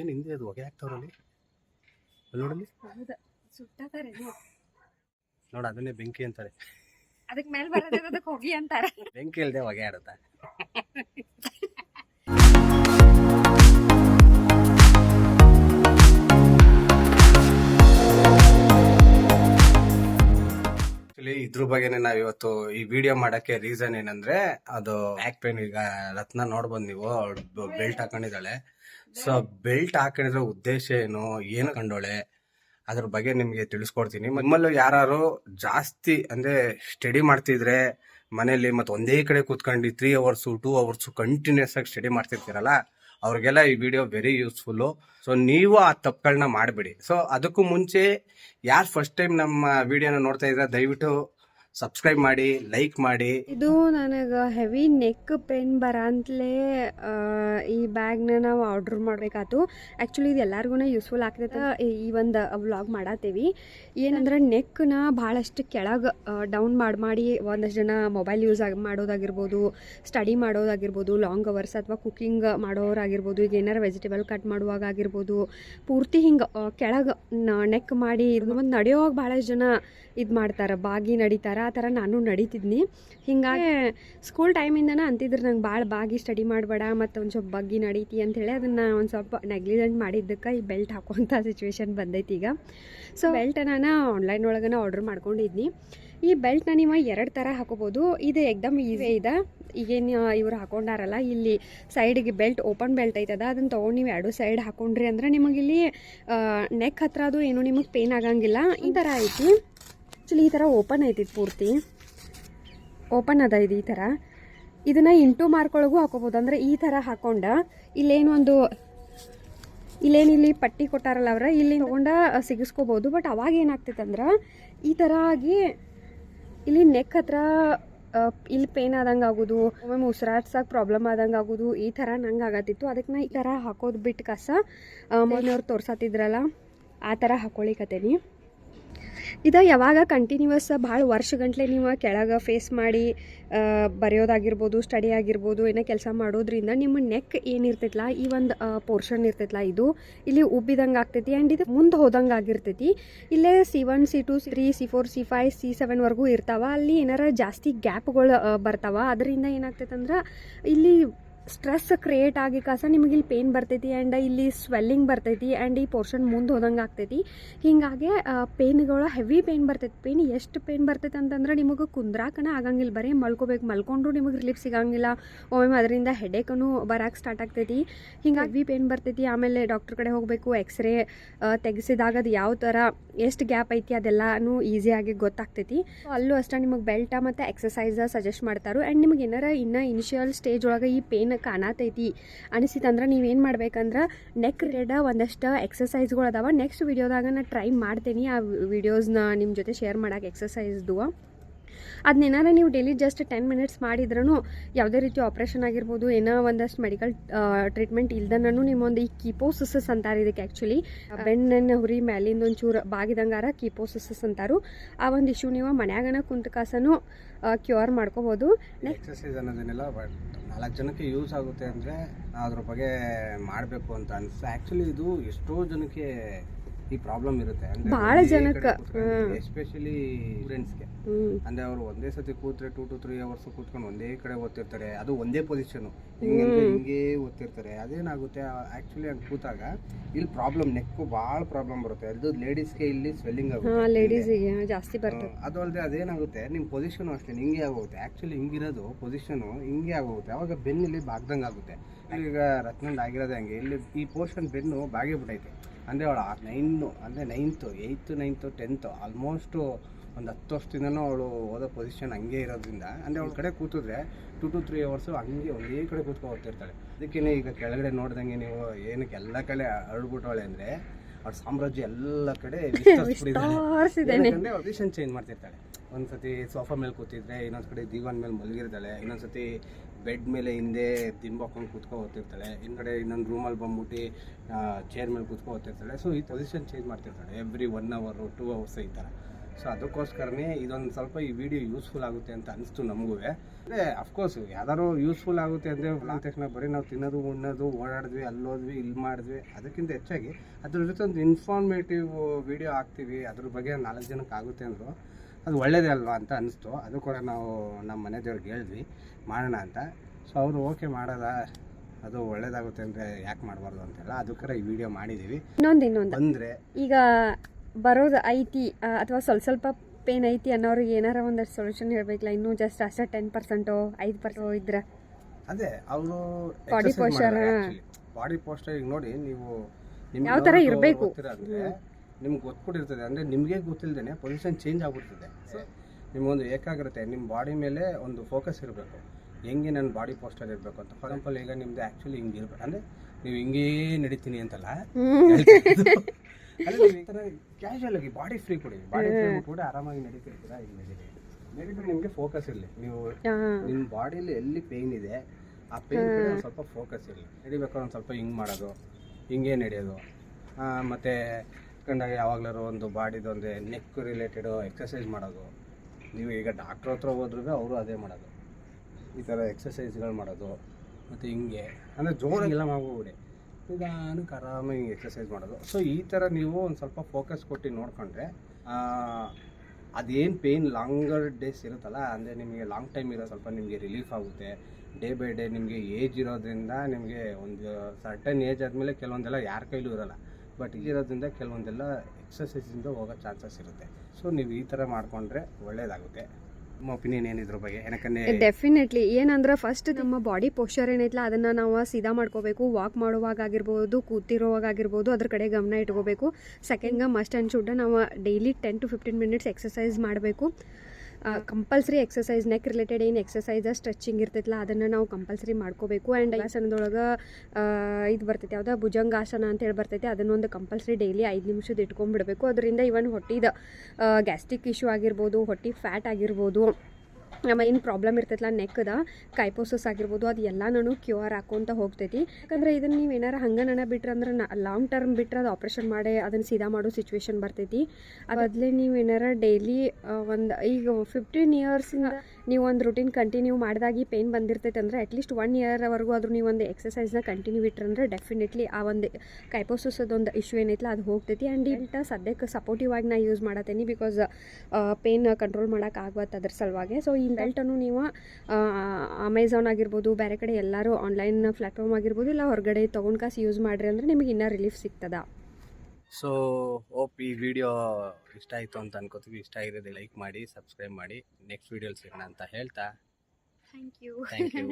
ಏನು ಹಿಂದೆ ಅದು ಹೊಗೆ ಹಾಕ್ತವ್ರಲ್ಲಿ ನೋಡಲಿ ಹೌದಾ ಸುಟ್ಟತಾರೆ ನೋಡ ಅದನ್ನೇ ಬೆಂಕಿ ಅಂತಾರೆ. ಅದಕ್ಕೆ ಮೇಲೆ ಬರೋದೇ ಅದಕ್ಕೆ ಹೋಗಿ ಅಂತಾರೆ. ಬೆಂಕಿ ಇಲ್ಲದೆ ಹೊಗೆ ಆಡುತ್ತಾ? ಇದ್ರ ಬಗ್ಗೆನೆ ನಾವ್ ಇವತ್ತು ಈ ವಿಡಿಯೋ ಮಾಡಕ್ಕೆ ರೀಸನ್ ಏನಂದ್ರೆ ಅದು ಬ್ಯಾಕ್ ಪೇನ್ ಈಗ ರತ್ನ ನೋಡ್ಬೋದು ನೀವು ಬೆಲ್ಟ್ ಹಾಕೊಂಡಿದ್ದಾಳೆ. ಸೊ ಬೆಲ್ಟ್ ಹಾಕೊಂಡಿರೋ ಉದ್ದೇಶ ಏನು? ಏನು ಕಂಡೋಳೆ? ಅದ್ರ ಬಗ್ಗೆ ನಿಮಗೆ ತಿಳಿಸ್ಕೊಡ್ತೀನಿ. ನಿಮ್ಮಲ್ಲಿ ಯಾರು ಜಾಸ್ತಿ ಅಂದ್ರೆ ಸ್ಟಡಿ ಮಾಡ್ತಿದ್ರೆ ಮನೇಲಿ ಮತ್ತೆ ಒಂದೇ ಕಡೆ ಕೂತ್ಕೊಂಡು three hours two hours continuous ಆಗಿ ಸ್ಟಡಿ ಮಾಡ್ತಿರ್ತೀರಲ್ಲ, ಅವ್ರಿಗೆಲ್ಲ ಈ ವಿಡಿಯೋ ವೆರಿ ಯೂಸ್ಫುಲ್ಲು ಸೊ ನೀವು ಆ ತಪ್ಪುಗಳನ್ನ ಮಾಡಬೇಡಿ. ಸೊ ಅದಕ್ಕೂ ಮುಂಚೆ ಯಾರು ಫಸ್ಟ್ ಟೈಮ್ ನಮ್ಮ ವಿಡಿಯೋನ ನೋಡ್ತಾ ಇದ್ರೆ, ದಯವಿಟ್ಟು ಸಬ್ಸ್ಕ್ರೈಬ್ ಮಾಡಿ ಲೈಕ್ ಮಾಡಿ. ಇದು ನನಗೆ ಹೆವಿ ನೆಕ್ ಪೇನ್ ಬರಂತಲೇ ಈ ಬ್ಯಾಗ್ನ ನಾವು ಆರ್ಡರ್ ಮಾಡಬೇಕಾತು. ಆ್ಯಕ್ಚುಲಿ ಇದು ಎಲ್ಲರಿಗೂ ಯೂಸ್ಫುಲ್ ಆಗ್ತೈತೆ. ಈ ಒಂದು ವ್ಲಾಗ್ ಮಾಡತ್ತೀವಿ ಏನಂದ್ರೆ ನೆಕ್ನ ಭಾಳಷ್ಟು ಕೆಳಗೆ ಡೌನ್ ಮಾಡಿ ಮಾಡಿ, ಒಂದಷ್ಟು ಜನ ಮೊಬೈಲ್ ಯೂಸ್ ಆಗಿ ಮಾಡೋದಾಗಿರ್ಬೋದು ಸ್ಟಡಿ ಮಾಡೋದಾಗಿರ್ಬೋದು ಲಾಂಗ್ ಅವರ್ಸ್ ಅಥವಾ ಕುಕಿಂಗ್ ಮಾಡೋರಾಗಿರ್ಬೋದು, ಈಗ ಏನಾರು ವೆಜಿಟೇಬಲ್ ಕಟ್ ಮಾಡುವಾಗ ಆಗಿರ್ಬೋದು ಪೂರ್ತಿ ಹಿಂಗೆ ಕೆಳಗೆ ನೆಕ್ ಮಾಡಿ ಇದು ಒಂದು ನಡೆಯೋವಾಗ ಭಾಳಷ್ಟು ಜನ ಇದು ಮಾಡ್ತಾರೆ, ಬಾಗಿ ನಡೀತಾರೆ. ಆ ಥರ ನಾನು ನಡೀತಿದ್ನಿ. ಹಿಂಗಾಗಿ ಸ್ಕೂಲ್ ಟೈಮಿಂದನೇ ಅಂತಿದ್ರು ನಂಗೆ ಭಾಳ ಬಾಗಿ ಸ್ಟಡಿ ಮಾಡಬೇಡ, ಮತ್ತು ಒಂದು ಸ್ವಲ್ಪ ಬಗ್ಗಿ ನಡೀತಿ ಅಂಥೇಳಿ ಅದನ್ನು ಒಂದು ಸ್ವಲ್ಪ ನೆಗ್ಲಿಜೆಂಟ್ ಮಾಡಿದ್ದಕ್ಕೆ ಈ ಬೆಲ್ಟ್ ಹಾಕೋಂಥ ಸಿಚುವೇಶನ್ ಬಂದೈತಿ ಈಗ. ಸೊ ಬೆಲ್ಟ್ ನಾನು ಆನ್ಲೈನ್ ಒಳಗನೆ ಆರ್ಡ್ರ್ ಮಾಡ್ಕೊಂಡಿದ್ನಿ. ಈ ಬೆಲ್ಟ್ನ ನೀವು ಎರಡು ಥರ ಹಾಕೋಬೋದು. ಇದು ಎಕ್ದಮ್ ಈಸಿ ಇದೆ. ಈಗೇನು ಇವ್ರು ಹಾಕೊಂಡಾರಲ್ಲ, ಇಲ್ಲಿ ಸೈಡಿಗೆ ಬೆಲ್ಟ್ ಓಪನ್ ಬೆಲ್ಟ್ ಐತದ ಅದನ್ನು ತೊಗೊಂಡು ನೀವು ಎರಡು ಸೈಡ್ ಹಾಕೊಂಡ್ರಿ ಅಂದ್ರೆ ನಿಮಗೆ ಇಲ್ಲಿ ನೆಕ್ ಹತ್ರ ಅದು ಏನು ನಿಮಗೆ ಪೇನ್ ಆಗಂಗಿಲ್ಲ. ಈ ಥರ ಐತಿ. ಆ್ಯಕ್ಚುಲಿ ಈ ಥರ ಓಪನ್ ಐತಿ ಪೂರ್ತಿ. ಓಪನ್ ಅದ ಇದು ಈ ಥರ ಇದನ್ನು ಇಂಟು ಮಾರ್ಕೊಳಗೂ ಹಾಕೋಬೋದು. ಅಂದರೆ ಈ ಥರ ಹಾಕೊಂಡ ಇಲ್ಲೇನು ಒಂದು ಇಲ್ಲೇನು ಇಲ್ಲಿ ಪಟ್ಟಿ ಕೊಟ್ಟಾರಲ್ಲ ಅವ್ರ, ಇಲ್ಲಿ ತೊಗೊಂಡ ಸಿಗಿಸ್ಕೋಬೋದು. ಬಟ್ ಅವಾಗ ಏನಾಗ್ತೈತೆ ಅಂದ್ರೆ ಈ ಥರ ಆಗಿ ಇಲ್ಲಿ ನೆಕ್ ಹತ್ರ ಇಲ್ಲಿ ಪೇನ್ ಆದಂಗೆ ಆಗೋದು ಒಮ್ಮೊಮ್ಮೆ ಉಸಿರಾಡ್ಸಕ್ಕೆ ಪ್ರಾಬ್ಲಮ್ ಆದಂಗೆ ಆಗೋದು, ಈ ಥರ ನಂಗೆ ಆಗತ್ತಿತ್ತು. ಅದಕ್ಕೆ ನಾ ಈ ಥರ ಹಾಕೋದು ಬಿಟ್ಟು ಕಸ ಮೊನ್ನೆಯವ್ರು ತೋರ್ಸತ್ತಿದ್ರಲ್ಲ ಆ ಥರ ಹಾಕೊಳಿಕತ್ತೇನಿ ಇದು ಯಾವಾಗ ಕಂಟಿನ್ಯೂಸ್ ಭಾಳ ವರ್ಷಗಂಟ್ಲೆ ನೀವು ಕೆಳಗೆ ಫೇಸ್ ಮಾಡಿ ಬರೆಯೋದಾಗಿರ್ಬೋದು ಸ್ಟಡಿ ಆಗಿರ್ಬೋದು, ಏನೋ ಕೆಲಸ ಮಾಡೋದ್ರಿಂದ ನಿಮ್ಮ ನೆಕ್ ಏನಿರ್ತೈತಲ್ಲ ಈ ಒಂದು ಪೋರ್ಷನ್ ಇರ್ತೈತಲ್ಲ ಇದು? ಇಲ್ಲಿ ಉಬ್ಬಿದಂಗೆ ಆಗ್ತೈತಿ ಆ್ಯಂಡ್ ಇದು ಮುಂದೆ ಹೋದಂಗೆ ಆಗಿರ್ತೈತಿ. ಇಲ್ಲೇ C one C two C three C four C five C ಸೆವೆನ್ವರೆಗೂ ಇರ್ತಾವ. ಅಲ್ಲಿ ಏನಾರ ಜಾಸ್ತಿ ಗ್ಯಾಪ್ಗಳು ಬರ್ತಾವ. ಅದರಿಂದ ಏನಾಗ್ತೈತಂದ್ರೆ, ಇಲ್ಲಿ ಸ್ಟ್ರೆಸ್ ಕ್ರಿಯೇಟ್ ಆಗಿ ಕಾಸ ನಿಮಗೆ ಇಲ್ಲಿ ಪೇನ್ ಬರ್ತೈತಿ ಆ್ಯಂಡ್ ಇಲ್ಲಿ ಸ್ವೆಲ್ಲಿಂಗ್ ಬರ್ತೈತಿ ಆ್ಯಂಡ್ ಈ ಪೋರ್ಷನ್ ಮುಂದೆ ಹೋದಂಗೆ ಆಗ್ತೈತಿ. ಹೀಗಾಗಿ ಪೇನ್ಗಳು ಹೆವಿ ಪೇನ್ ಬರ್ತೈತಿ. ಪೇನ್ ಎಷ್ಟು ಪೇನ್ ಬರ್ತೈತೆ ಅಂತಂದ್ರೆ ನಿಮಗೆ ಕುಂದ್ರಾಕನ ಆಗಂಗಿಲ್ಲ. ಬರೀ ಮಲ್ಕೋಬೇಕು, ಮಲ್ಕೊಂಡ್ರು ನಿಮಗೆ ರಿಲೀಫ್ ಸಿಗಂಗಿಲ್ಲ. ಒಮ್ಮೆ ಅದರಿಂದ ಹೆಡೇಕನು ಬರಕ್ಕೆ ಸ್ಟಾರ್ಟ್ ಆಗ್ತೈತಿ. ಹಿಂಗೆ ಹೆವಿ ಪೇನ್ ಬರ್ತೈತಿ. ಆಮೇಲೆ ಡಾಕ್ಟ್ರ್ ಕಡೆ ಹೋಗಬೇಕು ಎಕ್ಸ್ರೇ ತೆಗೆಸಿದಾಗ ಅದು ಯಾವ ಥರ ಎಷ್ಟು ಗ್ಯಾಪ್ ಐತಿ ಅದೆಲ್ಲನೂ ಈಸಿಯಾಗಿ ಗೊತ್ತಾಗ್ತೈತಿ. ಅಲ್ಲೂ ಅಷ್ಟೇ ನಿಮಗೆ ಬೆಲ್ಟ ಮತ್ತು ಎಕ್ಸಸೈಸ್ ಸಜೆಸ್ಟ್ ಮಾಡ್ತಾರೆ. ಆ್ಯಂಡ್ ನಿಮಗೆ ಏನಾರ ಇನ್ನೂ ಇನಿಷಿಯಲ್ ಸ್ಟೇಜ್ ಒಳಗೆ ಈ ಪೇನ್ ಕಾಣತೈತಿ. ಅನಿಸಿತಂದ್ರೆ ನೀವೇನು ಮಾಡ್ಬೇಕಂದ್ರೆ ನೆಕ್ ರೆಡ ಒಂದಷ್ಟು ಎಕ್ಸಸೈಸ್ಗಳು ಅದಾವ. ನೆಕ್ಸ್ಟ್ ವಿಡಿಯೋದಾಗ ನಾನು ಟ್ರೈ ಮಾಡ್ತೀನಿ ಆ ವಿಡಿಯೋಸ್ನ ನಿಮ್ಮ ಜೊತೆ ಶೇರ್ ಮಾಡೋಕೆ ಎಕ್ಸಸೈಸ್ದು ಅದನ್ನೇನಾರ ನೀವು ಡೈಲಿ ಜಸ್ಟ್ ಟೆನ್ ಮಿನಿಟ್ಸ್ ಮಾಡಿದ್ರೂ ಯಾವುದೇ ರೀತಿ ಆಪ್ರೇಷನ್ ಆಗಿರ್ಬೋದು, ಏನೋ ಒಂದಷ್ಟು ಮೆಡಿಕಲ್ ಟ್ರೀಟ್ಮೆಂಟ್ ಇಲ್ದನೂ ನಿಮ್ಮೊಂದು ಈ ಕೀಪೋಸಿಸಸ್ ಅಂತಾರೆ ಇದಕ್ಕೆ ಆ್ಯಕ್ಚುಲಿ ಬೆಣ್ಣನ ಹುರಿ ಮ್ಯಾಲಿಂದ ಒಂಚೂರು ಬಾಗಿದಂಗಾರ ಕೀಪೋಸಿಸಸ್ ಅಂತಾರು. ಆ ಒಂದು ಇಶ್ಯೂ ನೀವು ಮನ್ಯಾಗನ ಕುಂತ ಕಾಸನು ಕ್ಯೂರ್ ಮಾಡ್ಕೋಬೋದು. ನಾಲ್ಕು ಜನಕ್ಕೆ ಯೂಸ್ ಆಗುತ್ತೆ ಅಂದರೆ ನಾವು ಅದ್ರ ಬಗ್ಗೆ ಮಾಡಬೇಕು ಅಂತ ಅನಿಸ್ತು ಆ್ಯಕ್ಚುಲಿ ಇದು ಎಷ್ಟೋ ಜನಕ್ಕೆ ಈ ಪ್ರಾಬ್ಲಮ್ ಇರುತ್ತೆ. ಬಹಳ ಜನಕ್ಕೆ. ಎಸ್ಪೆಷಲಿ ಸ್ಟೂಡೆಂಟ್ಸ್ಗೆ ಅಂದ್ರೆ ಅವರು ಒಂದೇ ಸತಿ ಕೂತ್ರೆ ಟೂ ಟು ತ್ರೀ ಅವರ್ಸ್ ಕೂತ್ಕೊಂಡು ಒಂದೇ ಕಡೆ ಓದ್ತಿರ್ತಾರೆ. ಅದು ಒಂದೇ ಪೊಸಿಷನ್ ಹಿಂಗೆ ಹಿಂಗೆ ಓದ್ತಿರ್ತಾರೆ. ಅದೇನಾಗುತ್ತೆ ಆಕ್ಚುಲಿ ಹಂಗೆ ಕೂತಾಗ ಇಲ್ಲಿ ಪ್ರಾಬ್ಲಮ್ ನೆಕ್ಕು ಭಾಳ ಪ್ರಾಬ್ಲಮ್ ಬರುತ್ತೆ. ಅದು ಲೇಡೀಸ್ಗೆ ಇಲ್ಲಿ ಸ್ವೆಲ್ಲಿಂಗ್ ಆಗುತ್ತೆ. ಲೇಡೀಸ್ಗೆ ಜಾಸ್ತಿ ಬರ್ತದೆ. ಅದು ಅಲ್ಲದೆ ಅದೇನಾಗುತ್ತೆ ನಿಮ್ಮ ಪೊಸಿಷನ್ ಅಷ್ಟೇ ಹಿಂಗೆ ಆಗೋಗುತ್ತೆ. ಆ್ಯಕ್ಚುಲಿ ಹಿಂಗಿರೋದು ಪೊಸಿಷನು ಹಿಂಗೆ ಆಗೋಗುತ್ತೆ. ಅವಾಗ ಬೆನ್ನಲ್ಲಿ ಬಾಗ್ದಂಗೆ ಆಗುತ್ತೆ ಈಗ ರತ್ನಂಡ್ ಆಗಿರೋದೇ ಹಂಗೆ. ಇಲ್ಲಿ ಈ ಪೋರ್ಷನ್ ಬೆನ್ನು ಬಾಗೇ ಬಿಟ್ಟೈತೆ ಅಂದರೆ ಅವಳು ನೈನು ಅಂದರೆ ninth eighth ninth tenth almost ಒಂದು ಹತ್ತು ವರ್ಷದಿಂದನೂ ಅವಳು ಓದೋ ಪೊಸಿಷನ್ ಹಂಗೆ ಇರೋದ್ರಿಂದ ಅಂದರೆ ಅವಳ ಕಡೆ ಕೂತಿದ್ರೆ ಟು ಟು ತ್ರೀ ಅವರ್ಸು ಹಂಗೆ ಒಂದೇ ಕಡೆ ಕೂತ್ಕೊಂಡು ಓದ್ತಿರ್ತಾಳೆ ಅದಕ್ಕೇ ಈಗ ಕೆಳಗಡೆ ನೋಡ್ದಂಗೆ ನೀವು ಏನಕ್ಕೆ ಎಲ್ಲ ಕಡೆ ಅರಳ್ಬಿಟ್ಟವಳೆ ಅಂದರೆ ಅವ್ರ ಸಾಮ್ರಾಜ್ಯ ಎಲ್ಲ ಕಡೆ ಪೊಸಿಷನ್ ಚೇಂಜ್ ಮಾಡ್ತಿರ್ತಾಳೆ. ಒಂದ್ಸತಿ ಸೋಫಾ ಮೇಲೆ ಕೂತಿದ್ರೆ, ಇನ್ನೊಂದು ಕಡೆ ದಿವಾನ್ ಮೇಲೆ ಮಲಗಿರ್ತಾಳೆ, ಇನ್ನೊಂದ್ಸತಿ ಬೆಡ್ ಮೇಲೆ ಹಿಂದೆ ದಿಂಬಾಕೊಂಡು ಕೂತ್ಕೊ ಓದ್ತಿರ್ತಾಳೆ ಕಡೆ ಇನ್ನೊಂದು ರೂಮಲ್ಲಿ ಬಂದ್ಬಿಟ್ಟು ಚೇರ್ ಮೇಲೆ ಕೂತ್ಕೊ ಓದ್ತಿರ್ತಾಳೆ ಸೊ ಈ position change ಮಾಡ್ತಿರ್ತಾಳೆ every one hour two hours ಈ ಥರ ಸೊ ಅದಕ್ಕೋಸ್ಕರನೇ ಇದೊಂದು ಸ್ವಲ್ಪ ಈ ವಿಡಿಯೋ ಯೂಸ್ಫುಲ್ ಆಗುತ್ತೆ ಅಂತ ಅನಿಸ್ತು ನಮಗೂ. ಅಂದರೆ ಅಫ್ಕೋರ್ಸ್ ಯಾವ್ದಾದ್ರು ಯೂಸ್ಫುಲ್ ಆಗುತ್ತೆ ಅಂದರೆ ಅಂದ ತಕ್ಷಣ ಬರೀ ನಾವು ತಿನ್ನೋದು, ಉಣ್ಣೋದು, ಓಡಾಡಿದ್ವಿ, ಅಲ್ಲೋದ್ವಿ, ಇಲ್ಲಿ ಮಾಡಿದ್ವಿ, ಅದಕ್ಕಿಂತ ಹೆಚ್ಚಾಗಿ ಅದ್ರ ಜೊತೆ ಒಂದು ಇನ್ಫಾರ್ಮೇಟಿವ್ ವಿಡಿಯೋ ಹಾಕ್ತೀವಿ, ಅದ್ರ ಬಗ್ಗೆ ನಾಲ್ಕು ಜನಕ್ಕೆ ಆಗುತ್ತೆ ಅಂದರು. ಅದು ಒಳ್ಳೇದೇ ಅಲ್ವಾ ಅಂತ ಅನ್ನಿಸ್ತು. ಅದು ಕೂಡ ನಾವು ನಮ್ಮ ಮನೆ ದೇವ್ರಿಗೆ ಹೇಳಿದ್ವಿ. ಮಾಡೋಣ ಅಂತ. ಸೊ ಅವರು ಓಕೆ ಮಾಡೋದ ಅದು ಒಳ್ಳೇದಾಗುತ್ತೆ ಅಂದರೆ ಯಾಕೆ ಮಾಡಬಾರ್ದು ಅಂತೆಲ್ಲ ಅದಕ್ಕರ ಈ ವಿಡಿಯೋ ಮಾಡಿದ್ದೀವಿ ಇನ್ನೊಂದು ಇನ್ನೊಂದು. ಅಂದರೆ ಈಗ ಬರೋದು ಐತಿ ಅಥವಾ ಸ್ವಲ್ಪ ಸ್ವಲ್ಪ ಪೇನ್ ಐತಿ ಅನ್ನೋರಿಗೆ ಏನಾರ ಒಂದಷ್ಟು ಸೊಲ್ಯೂಷನ್ ಹೇಳ್ಬೇಕಲ್ಲ. ಇನ್ನೂ ಜಸ್ಟ್ ಅಷ್ಟೇ ಟೆನ್ ಪರ್ಸೆಂಟು ಐದು ಪರ್ಸೆಂಟ್ ಇದ್ರೆ. ಅದೇ ಅವರು ಬಾಡಿ ಪೋಸ್ಟರ್ ಬಾಡಿ ಪೋಸ್ಟರ್ ಈಗ ನೋಡಿ ನೀವು ಯಾವ ಥರ ಇರ್ಬೇಕು? ನಿಮ್ಗೆ ಗೊತ್ಬಿಟ್ಟಿರ್ತದೆ ಅಂದರೆ ನಿಮಗೆ ಗೊತ್ತಿಲ್ಲದೇ ಪೊಸಿಷನ್ ಚೇಂಜ್ ಆಗ್ಬಿಡ್ತದೆ. ನಿಮಗೊಂದು ಏಕಾಗ್ರತೆ ನಿಮ್ಮ ಬಾಡಿ ಮೇಲೆ ಒಂದು ಫೋಕಸ್ ಇರಬೇಕು. ಹೆಂಗೆ ನನ್ನ ಬಾಡಿ ಪೋಸ್ಟರ್ ಇರಬೇಕು ಅಂತ. ಫಾರ್ ಎಕ್ಸಾಂಪಲ್ ಈಗ ನಿಮ್ದು ಆ್ಯಕ್ಚುಲಿ ಹಿಂಗೆ ಇರಬೇಕು ಅಂದರೆ ನೀವು ಹಿಂಗೇ ನಡೀತೀನಿ ಅಂತಲ್ಲ? ಅಂದರೆ ನೀವು ಕ್ಯಾಶುವಲ್ ಆಗಿ ಬಾಡಿ ಫ್ರೀ ಕೊಡಿ. ಬಾಡಿ ಫ್ರೀ ಕೂಡ ಆರಾಮಾಗಿ ನಡೀತಿರ್ತೀರಾ? ಈಗ ನಡೀರಿ. ನಡೀತಾರೆ ನಿಮಗೆ ಫೋಕಸ್ ಇರಲಿ. ನೀವು ನಿಮ್ಮ ಬಾಡಿಲಿ ಎಲ್ಲಿ ಪೇಯ್ನ್ ಇದೆ ಆ ಪೇಯ್ನ್ ಕಡೆ ಒಂದು ಸ್ವಲ್ಪ ಫೋಕಸ್ ಇರಲಿ. ನಡಿಬೇಕಾದ್ರೆ ಒಂದು ಸ್ವಲ್ಪ ಹಿಂಗೆ ಮಾಡೋದು ಹಿಂಗೆ ನಡೆಯೋದು. ಮತ್ತೆ ಕಂಡಾಗ ಯಾವಾಗಲಾರು ಒಂದು ಬಾಡಿದು ಒಂದು ನೆಕ್ ರಿಲೇಟೆಡ್ ಎಕ್ಸಸೈಸ್ ಮಾಡೋದು. ನೀವು ಈಗ ಡಾಕ್ಟ್ರ್ ಹತ್ರ ಹೋದ್ರೂ ಅವರು ಅದೇ ಮಾಡೋದು. ಈ ಥರ ಎಕ್ಸಸೈಸ್ಗಳು ಮಾಡೋದು. ಮತ್ತು ಹಿಂಗೆ, ಅಂದರೆ ಜೋರಾಗೆಲ್ಲ ಮಾಡ್ಬಿಡಿ ನಿಧಾನಕ್ಕೆ ಆರಾಮಾಗಿ ಹಿಂಗೆ ಎಕ್ಸಸೈಸ್ ಮಾಡೋದು. ಸೊ ಈ ಥರ ನೀವು ಒಂದು ಸ್ವಲ್ಪ ಫೋಕಸ್ ಕೊಟ್ಟು ನೋಡಿಕೊಂಡ್ರೆ ಅದೇನು ಪೇಯ್ನ್ ಲಾಂಗರ್ ಡೇಸ್ ಇರುತ್ತಲ್ಲ, ಅಂದರೆ ನಿಮಗೆ ಲಾಂಗ್ ಟೈಮ್ ಇರೋ ಸ್ವಲ್ಪ ನಿಮಗೆ ರಿಲೀಫ್ ಆಗುತ್ತೆ. ಡೇ ಬೈ ಡೇ ನಿಮಗೆ ಏಜ್ ಇರೋದ್ರಿಂದ ನಿಮಗೆ ಒಂದು ಸರ್ಟನ್ ಏಜ್ ಆದಮೇಲೆ ಕೆಲವೊಂದೆಲ್ಲ ಯಾರ ಕೈಲೂ ಇರೋಲ್ಲ. ಬಟ್ ಇಲ್ಲಿರೋದ್ರಿಂದ ಕೆಲವೊಂದೆಲ್ಲ ಎಕ್ಸಸೈಸಿಂದ ಹೋಗೋ ಚಾನ್ಸಸ್ ಇರುತ್ತೆ. ಸೊ ನೀವು ಈ ಥರ ಮಾಡಿಕೊಂಡ್ರೆ ಒಳ್ಳೇದಾಗುತ್ತೆ. ನಿಮ್ಮ ಒಪಿನಿಯನ್ ಏನಿದ್ರ ಬಗ್ಗೆ? ಯಾಕಂದರೆ ಡೆಫಿನೆಟ್ಲಿ ಏನಂದ್ರೆ ಫಸ್ಟ್ ನಮ್ಮ ಬಾಡಿ ಪೋಸ್ಚರ್ ಏನೈತಲ್ಲ ಅದನ್ನ ನಾವು ಸೀದಾ ಮಾಡ್ಕೋಬೇಕು. ವಾಕ್ ಮಾಡುವಾಗ ಆಗಿರ್ಬೋದು ಕೂತಿರೋವಾಗ ಆಗಿರ್ಬೋದು ಅದ್ರ ಕಡೆ ಗಮನ ಇಟ್ಕೋಬೇಕು. ಸೆಕೆಂಡ್ಗೆ ಮಸ್ಟ್ ಆ್ಯಂಡ್ ಶುಡ್ ನಾವು daily ten to fifteen minutes exercise ಮಾಡಬೇಕು. ಕಂಪಲ್ಸರಿ ಎಕ್ಸಸೈಸ್ ನೆಕ್ ರಿಲೇಟೆಡ್ ಏನು ಎಕ್ಸಸೈಸ್ ಸ್ಟ್ರೆಚಿಂಗ್ ಇರ್ತೈತಲ್ಲ ಅದನ್ನು ನಾವು ಕಂಪಲ್ಸರಿ ಮಾಡ್ಕೋಬೇಕು. ಆ್ಯಂಡ್ ಆಸನದೊಳಗೆ ಇದು ಬರ್ತೈತೆ, ಯಾವುದೋ? ಭುಜಂಗಾಸನ ಅಂತೇಳಿ ಬರ್ತೈತೆ, ಅದನ್ನೊಂದು ಕಂಪಲ್ಸರಿ ಡೈಲಿ ಐದು ನಿಮಿಷದ ಇಟ್ಕೊಂಡ್ಬಿಡಬೇಕು. ಅದರಿಂದ ಇವನ್ ಹೊಟ್ಟಿದ ಗ್ಯಾಸ್ಟ್ರಿಕ್ ಇಶ್ಯೂ ಆಗಿರ್ಬೋದು, ಹೊಟ್ಟೆ ಫ್ಯಾಟ್ ಆಗಿರ್ಬೋದು. ನಮ್ಮ ಏನು ಪ್ರಾಬ್ಲಮ್ ಇರ್ತೈತಲ್ಲ ನೆಕ್ದ ಕೈಪೋಸಸ್ ಆಗಿರ್ಬೋದು, ಅದು ಎಲ್ಲ ನಾನು ಕ್ಯೂರ್ ಹಾಕೊಂತ ಹೋಗ್ತೈತಿ. ಯಾಕಂದ್ರೆ ಇದನ್ನ ನೀವು ಏನಾರ ಹಂಗೆ ನನ ಬಿಟ್ರೆ ಅಂದ್ರೆ ಲಾಂಗ್ ಟರ್ಮ್ ಬಿಟ್ರೆ ಅದು ಆಪ್ರೇಷನ್ ಮಾಡಿ, ಅದನ್ನು ಸೀದಾ ಮಾಡೋ ಸಿಚುವೇಶನ್ ಬರ್ತೈತಿ. ಬದಲೇ ನೀವು ಏನಾರ ಡೈಲಿ ಒಂದು, ಈಗ ಫಿಫ್ಟೀನ್ ಇಯರ್ಸಿಂದ ನೀವು ಒಂದು ರುಟೀನ್ ಕಂಟಿನ್ಯೂ ಮಾಡಿದಾಗಿ ಪೇನ್ ಬಂದಿರ್ತೈತೆ ಅಂದರೆ ಅಟ್ಲೀಸ್ಟ್ ಒನ್ ಇಯರ್ವರೆಗೂ ಆದರೂ ನೀವು ಒಂದು ಎಕ್ಸಸೈಸ್ನ ಕಂಟಿನ್ಯೂ ಇಟ್ರಂದ್ರೆ ಡೆಫಿನೆಟ್ಲಿ ಆ ಒಂದು ಕೈಪೋಸಸ್ ಅದೊಂದು ಇಶ್ಯೂ ಏನೈತಿಲ್ಲ, ಅದು ಹೋಗ್ತೈತಿ. ಆ್ಯಂಡ್ ಇಂಟ ಸದ್ಯಕ್ಕೆ ಸಪೋರ್ಟಿವ್ ಆಗಿ ನಾ ಯೂಸ್ ಮಾಡತ್ತೀನಿ ಬಿಕಾಸ್ ಪೇನ್ ಕಂಟ್ರೋಲ್ ಮಾಡೋಕೆ ಆಗ್ಬತ್ತು ಅದ್ರ ಸಲುವಾಗಿ. ಸೊ ಈ ಬೆಲ್ಟನ್ನು ನೀವು ಅಮೆಝಾನ್ ಆಗಿರ್ಬೋದು, ಬೇರೆ ಕಡೆ ಎಲ್ಲರೂ ಆನ್ಲೈನ್ ಪ್ಲಾಟ್ಫಾರ್ಮ್ ಆಗಿರ್ಬೋದು, ಇಲ್ಲ ಹೊರಗಡೆ ತೊಗೊಂಡು ಕಾಸು ಯೂಸ್ ಮಾಡಿರಿ ಅಂದರೆ ನಿಮಗೆ ಇನ್ನೂ ರಿಲೀಫ್ ಸಿಗ್ತದ. ಸೊ ಓಪ್ ಈ ವಿಡಿಯೋ ಇಷ್ಟ ಆಯಿತು ಅಂತ ಅನ್ಕೋತೀವಿ. ಇಷ್ಟ ಆಗಿರೋದು ಲೈಕ್ ಮಾಡಿ ಸಬ್ಸ್ಕ್ರೈಬ್ ಮಾಡಿ. ನೆಕ್ಸ್ಟ್ ವಿಡಿಯೋಲಿ ಸಿಗೋಣ ಅಂತ ಹೇಳ್ತಾ. Thank you thank you